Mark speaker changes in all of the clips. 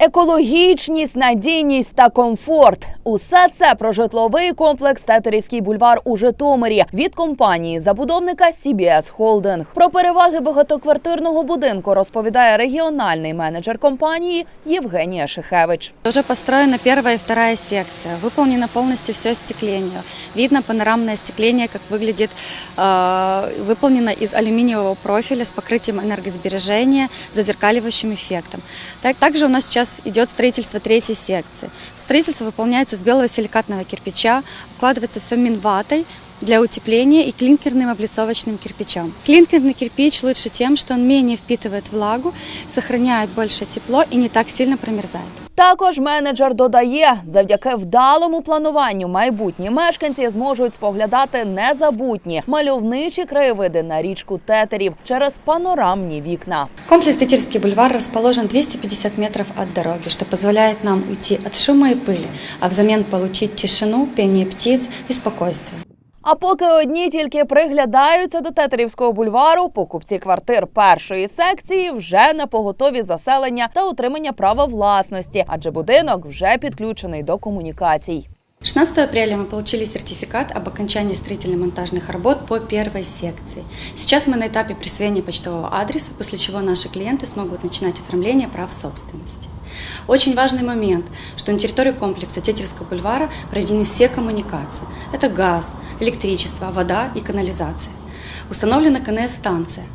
Speaker 1: Екологічність, надійність та комфорт усе це про житловий комплекс Тетерівський бульвар у Житомирі від компанії забудовника CBS Holding. Про переваги багатоквартирного будинку розповідає регіональний менеджер компанії Євгенія Шихевич.
Speaker 2: Уже построена первая и вторая секция. Выполнено полностью все остекление. Видно панорамное остекление, как выглядит, э, выполнено из алюминиевого профиля с покрытием энергосбережения, зазеркаливающим эффектом. Так, также у нас сейчас идет строительство третьей секции. Строительство выполняется с белого силикатного кирпича, укладывается все минватой, для утепления и клинкерным облицовочным кирпичом. Клинкерный кирпич лучше тем, что он менее впитывает влагу, сохраняет больше тепло и не так сильно промерзает.
Speaker 1: Також менеджер додає, завдяки вдалому плануванню майбутні мешканці зможуть споглядати незабутні мальовничі краєвиди на річку Тетерів через панорамні вікна.
Speaker 2: Комплекс Тетеревский бульвар расположен 250 метров от дороги, что позволяет нам уйти от шума и пыли, а взамен получить тишину, пение птиц и спокойствие.
Speaker 1: А поки одні тільки приглядаються до Тетерівського бульвару, покупці квартир першої секції вже на поготові заселення та отримання права власності, адже будинок вже підключений до комунікацій.
Speaker 2: 16 апреля мы получили сертификат об окончании строительно-монтажных работ по первой секции. Сейчас мы на этапе присвоения почтового адреса, после чего наши клиенты смогут начинать оформление прав собственности. Очень важный момент, что на территории комплекса Тетеревского бульвара проведены все коммуникации. Это газ, электричество, вода и канализация. Установлена КНС-станция.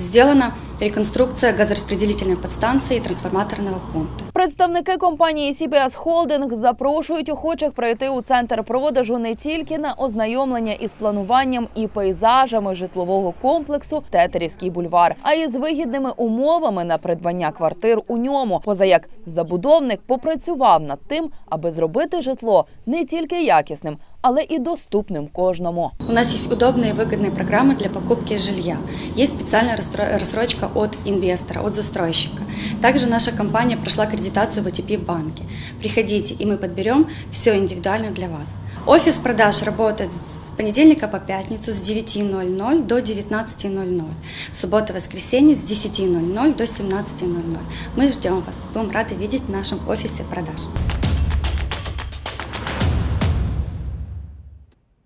Speaker 2: Сделана реконструкция газораспределительной подстанции и трансформаторного пункта.
Speaker 1: Представники компанії CBS Holding запрошують охочих прийти у центр продажу не тільки на ознайомлення із плануванням і пейзажами житлового комплексу Тетерівський бульвар, а й з вигідними умовами на придбання квартир у ньому. Поза як забудовник попрацював над тим, аби зробити житло не тільки якісним, але і доступним кожному.
Speaker 2: У нас есть удобные и выгодные программы для покупки жилья. Есть специальная рассро- рассрочка от инвестора, от застройщика. Также наша компания прошла аккредитацию в ОТП банке. Приходите, и мы подберем все индивидуально для вас. Офис продаж работает с понедельника по пятницу с 9.00 до 19.00. Суббота, воскресенье с 10.00 до 17.00. Мы ждем вас. Будем рады видеть в нашем офисе продаж.